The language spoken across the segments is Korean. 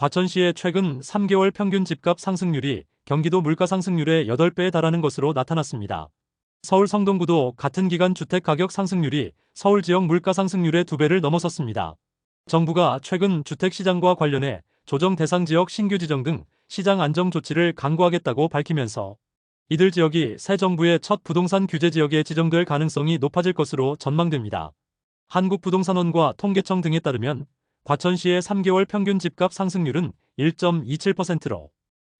과천시의 최근 3개월 평균 집값 상승률이 경기도 물가 상승률의 8배에 달하는 것으로 나타났습니다. 서울 성동구도 같은 기간 주택 가격 상승률이 서울 지역 물가 상승률의 2배를 넘어섰습니다. 정부가 최근 주택 시장과 관련해 조정 대상 지역 신규 지정 등 시장 안정 조치를 강구하겠다고 밝히면서 이들 지역이 새 정부의 첫 부동산 규제 지역에 지정될 가능성이 높아질 것으로 전망됩니다. 한국부동산원과 통계청 등에 따르면 과천시의 3개월 평균 집값 상승률은 1.27%로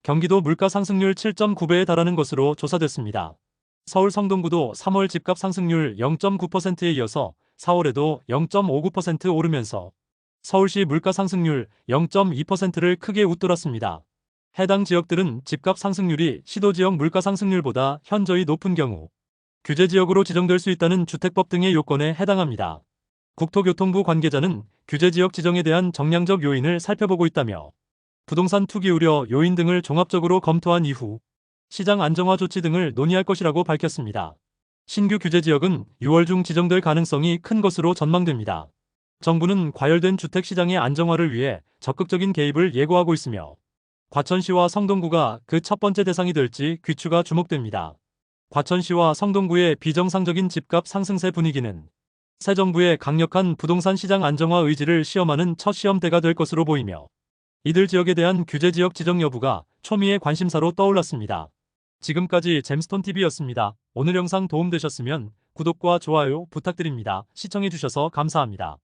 경기도 물가 상승률 7.9배에 달하는 것으로 조사됐습니다. 서울 성동구도 3월 집값 상승률 0.9%에 이어서 4월에도 0.59% 오르면서 서울시 물가 상승률 0.2%를 크게 웃돌았습니다. 해당 지역들은 집값 상승률이 시도 지역 물가 상승률보다 현저히 높은 경우 규제 지역으로 지정될 수 있다는 주택법 등의 요건에 해당합니다. 국토교통부 관계자는 규제 지역 지정에 대한 정량적 요인을 살펴보고 있다며 부동산 투기 우려 요인 등을 종합적으로 검토한 이후 시장 안정화 조치 등을 논의할 것이라고 밝혔습니다. 신규 규제 지역은 6월 중 지정될 가능성이 큰 것으로 전망됩니다. 정부는 과열된 주택 시장의 안정화를 위해 적극적인 개입을 예고하고 있으며 과천시와 성동구가 그 첫 번째 대상이 될지 귀추가 주목됩니다. 과천시와 성동구의 비정상적인 집값 상승세 분위기는 새 정부의 강력한 부동산 시장 안정화 의지를 시험하는 첫 시험대가 될 것으로 보이며 이들 지역에 대한 규제 지역 지정 여부가 초미의 관심사로 떠올랐습니다. 지금까지 잼스톤TV였습니다. 오늘 영상 도움되셨으면 구독과 좋아요 부탁드립니다. 시청해주셔서 감사합니다.